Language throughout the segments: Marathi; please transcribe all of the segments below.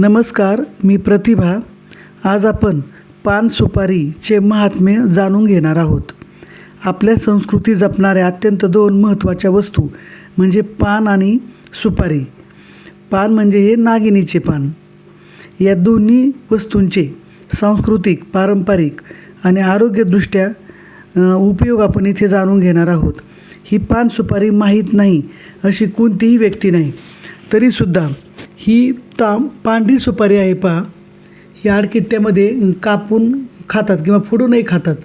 नमस्कार मी प्रतिभा. आज आपण पान सुपारीचे महात्म्य जाणून घेणार आहोत. आपल्या संस्कृती जपणाऱ्या अत्यंत दोन महत्त्वाच्या वस्तू म्हणजे पान आणि सुपारी. पान म्हणजे हे नागिनीचे पान. या दोन्ही वस्तूंचे सांस्कृतिक पारंपरिक आणि आरोग्यदृष्ट्या उपयोग आपण इथे जाणून घेणार आहोत. ही पान सुपारी माहीत नाही अशी कोणतीही व्यक्ती नाही. तरीसुद्धा ही ताम पांढरी सुपारी आहे पहा. ही आडकित्त्यामध्ये कापून खातात किंवा फोडूनही खातात.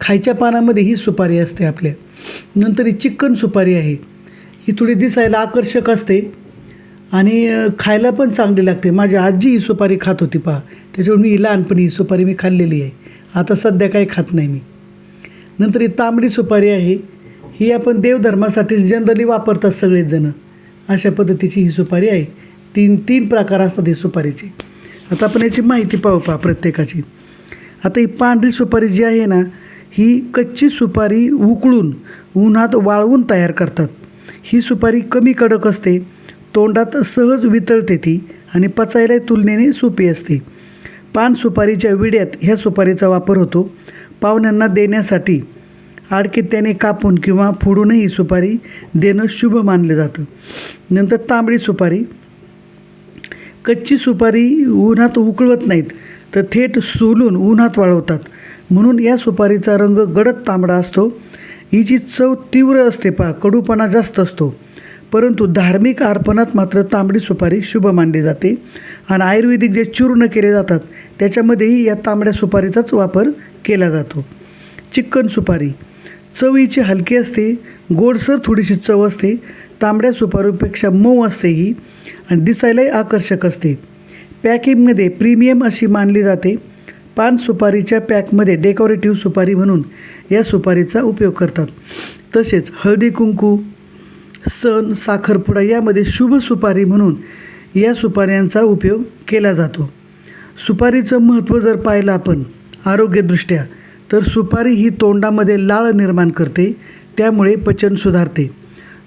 खायच्या पानामध्ये ही सुपारी असते आपल्या. नंतर ही चिकन सुपारी आहे. ही थोडी दिसायला आकर्षक असते आणि खायला पण चांगली लागते. माझी आजी ही सुपारी खात होती पहा. त्याच्यामुळे मी लहानपणी ही सुपारी मी खाल्लेली आहे. आता सध्या काही खात नाही मी. नंतर ही तांबडी सुपारी आहे. ही आपण देवधर्मासाठी जनरली वापरतात सगळेच जणं. अशा पद्धतीची ही सुपारी आहे. तीन तीन प्रकार असतात ही सुपारीचे. आता आपण याची माहिती पाहू पहा प्रत्येकाची. आता ही पांढरी सुपारी जी आहे ना ही कच्ची सुपारी उकळून उन्हात वाळवून तयार करतात. ही सुपारी कमी कडक असते तोंडात सहज वितळते ती आणि पचायला तुलनेने सोपी असते. पान सुपारीच्या विड्यात ह्या सुपारीचा वापर होतो पाहुण्यांना देण्यासाठी. आडकित्याने कापून किंवा फोडूनही सुपारी देणं शुभ मानलं जातं. नंतर तांबडी सुपारी कच्ची सुपारी उन्हात उकळवत नाहीत तर थेट सोलून उन्हात वाळवतात. म्हणून या सुपारीचा रंग गडद तांबडा असतो. हिची चव तीव्र असते पहा कडूपणा जास्त असतो. परंतु धार्मिक अर्पणात मात्र तांबडी सुपारी शुभ मानली जाते. आणि आयुर्वेदिक जे चूर्ण केले जातात त्याच्यामध्येही या तांबड्या सुपारीचाच वापर केला जातो. चिकन सुपारी. चवीची हलकी असते गोडसर थोडीशी चव असते तांबड्या सुपारीपेक्षा मऊ असते ही आणि दिसायलाही आकर्षक असते. पॅकिंगमध्ये प्रीमियम अशी मानली जाते. पान सुपारीच्या पॅकमध्ये डेकोरेटिव्ह सुपारी म्हणून या सुपारीचा उपयोग करतात. तसेच हळदी कुंकू सण साखरपुडा यामध्ये शुभ सुपारी म्हणून या सुपाऱ्यांचा उपयोग केला जातो. सुपारीचं महत्त्व जर पाहिलं आपण आरोग्यदृष्ट्या तर सुपारी ही तोंडामध्ये लाळ निर्माण करते त्यामुळे पचन सुधारते.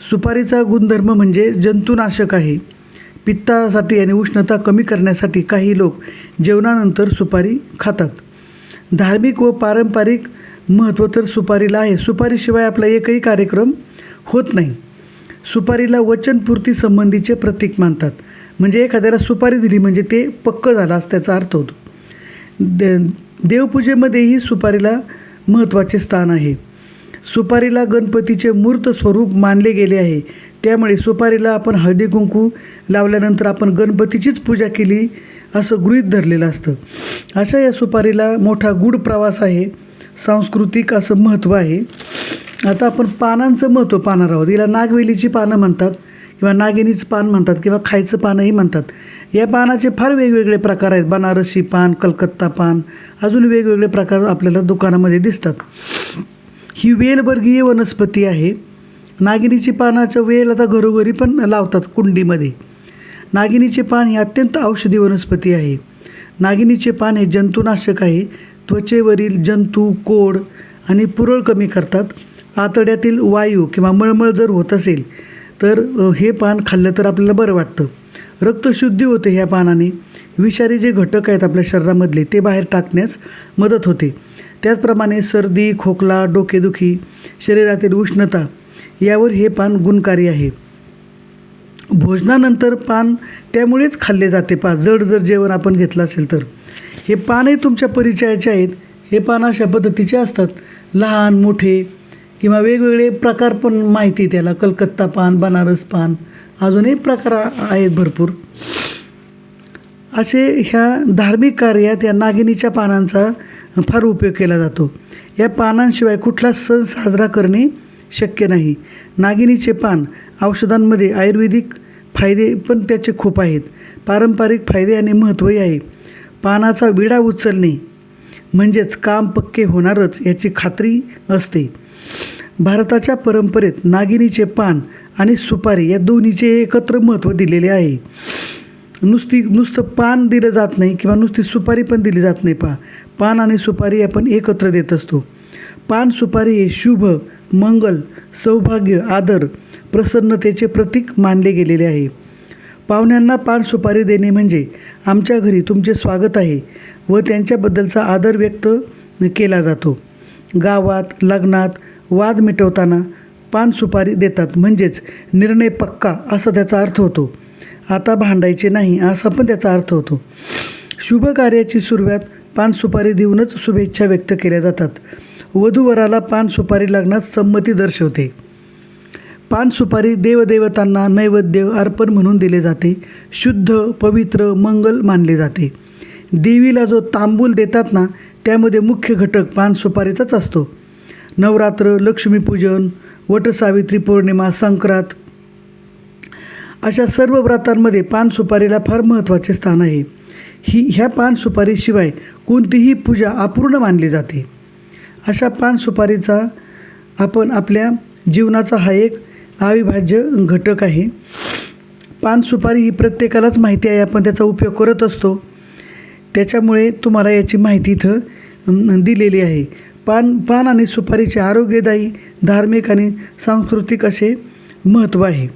सुपारीचा गुणधर्म म्हणजे जंतुनाशक आहे. पित्तासाठी आणि उष्णता कमी करण्यासाठी काही लोक जेवणानंतर सुपारी खातात. धार्मिक व पारंपरिक महत्त्व तर सुपारीला आहे. सुपारीशिवाय आपला एकही कार्यक्रम होत नाही. सुपारीला वचनपूर्ती संबंधीचे प्रतीक मानतात. म्हणजे एखाद्याला सुपारी दिली म्हणजे ते पक्क झालं असं त्याचा अर्थ होतो. दे देवपूजेमध्येही सुपारीला महत्त्वाचे स्थान आहे. सुपारीला गणपतीचे मूर्त स्वरूप मानले गेले आहे. त्यामुळे सुपारीला आपण हळदी कुंकू लावल्यानंतर आपण गणपतीचीच पूजा केली असं गृहीत धरलेलं असतं. अशा या सुपारीला मोठा गूढ प्रवास आहे. सांस्कृतिक असं महत्त्व आहे. आता आपण पानांचं महत्त्व पाहणार आहोत. हिला नागवेलीची पानं म्हणतात किंवा नागिनीचं पान म्हणतात किंवा खायचं पानही म्हणतात. या पानाचे फार वेगवेगळे प्रकार आहेत. बनारसी पान कलकत्ता पान अजून वेगवेगळे प्रकार आपल्याला दुकानामध्ये दिसतात. ही वेलवर्गीय वनस्पती आहे. नागिनीची पानाचं वेल आता घरोघरी पण लावतात कुंडीमध्ये. नागिनीचे पान हे अत्यंत औषधी वनस्पती आहे. नागिनीचे पान हे जंतुनाशक आहे. त्वचेवरील जंतू कोड आणि पुरळ कमी करतात. आतड्यातील वायू किंवा मळमळ जर होत असेल तर हे पान खाल्लं तर आपल्याला बरं वाटतं. रक्तशुद्धी होते ह्या पानाने. विषारी जे घटक आहेत आपल्या शरीरामधले ते बाहेर टाकण्यास मदत होते. त्याचप्रमाणे सर्दी खोकला डोकेदुखी शरीरातील उष्णता यावर हे पान गुणकारी आहे. भोजनानंतर पान त्यामुळेच खाल्ले जाते. पा जड जर जेवण आपण घेतलं असेल तर. हे पानही तुमच्या परिचयाचे आहेत. हे पान अशा पद्धतीचे असतात. लहान मोठे किंवा वेगवेगळे प्रकार पण माहिती आहे त्याला. कलकत्ता पान बनारस पान अजूनही प्रकार आहेत भरपूर. असे ह्या धार्मिक कार्यात या नागिनीच्या पानांचा फार उपयोग केला जातो. या पानांशिवाय कुठला सण साजरा करणे शक्य नाही. नागिनीचे पान औषधांमध्ये आयुर्वेदिक फायदे पण त्याचे खूप आहेत. पारंपरिक फायदे आणि महत्त्वही आहे. पानाचा विडा उचलणे म्हणजेच काम पक्के होणारच याची खात्री असते. भारताच्या परंपरेत नागिनीचे पान आणि सुपारी या दोन्हीचे एकत्र महत्त्व दिलेले आहे. नुसती नुसतं पान दिलं जात नाही किंवा नुसती सुपारी पण दिली जात नाही पा पान आणि सुपारी आपण एकत्र देत असतो. पान सुपारी हे शुभ मंगल सौभाग्य आदर प्रसन्नतेचे प्रतीक मानले गेलेले आहे. पाहुण्यांना पान सुपारी देणे म्हणजे आमच्या घरी तुमचे स्वागत आहे व त्यांच्याबद्दलचा आदर व्यक्त केला जातो. गावात लग्नात वाद मिटवताना पान सुपारी देतात म्हणजेच निर्णय पक्का असा त्याचा अर्थ होतो. आता भांडायचे नाही असा पण त्याचा अर्थ होतो. शुभ कार्याची सुरुवात पान सुपारी देऊनच शुभेच्छा व्यक्त केल्या जातात. वधूवराला पान सुपारी लग्नात संमती दर्शवते. पान सुपारी देवदेवतांना नैवेद्य अर्पण म्हणून दिले जाते. शुद्ध पवित्र मंगल मानले जाते. देवीला जो तांबूल देतात ना त्यामध्ये मुख्य घटक पान सुपारीचाच असतो. नवरात्र लक्ष्मीपूजन वटसावित्री पौर्णिमा संक्रांत अशा सर्व व्रतांमध्ये पान सुपारीला फार महत्त्वाचे स्थान आहे. ही ह्या पान सुपारीशिवाय कोणतीही पूजा अपूर्ण मानली जाते. अशा पान सुपारीचा आपण आपल्या जीवनाचा हा एक अविभाज्य घटक आहे. पान सुपारी ही प्रत्येकालाच माहिती आहे आपण त्याचा उपयोग करत असतो. त्याच्यामुळे तुम्हाला याची माहिती इथं दिलेली आहे. पान पान आणि सुपारीचे आरोग्यदायी धार्मिक आणि सांस्कृतिक असे महत्त्व आहे.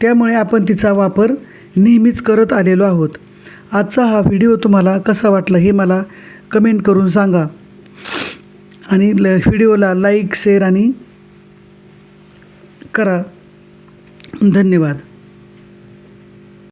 त्यामुळे आपण तिचा वापर नेहमीच करत आलेलो आहोत. आजचा हा व्हिडिओ तुम्हाला कसा वाटला हे मला कमेंट करून सांगा. आणि ल व्हिडिओला लाईक शेअर आणि करा. धन्यवाद.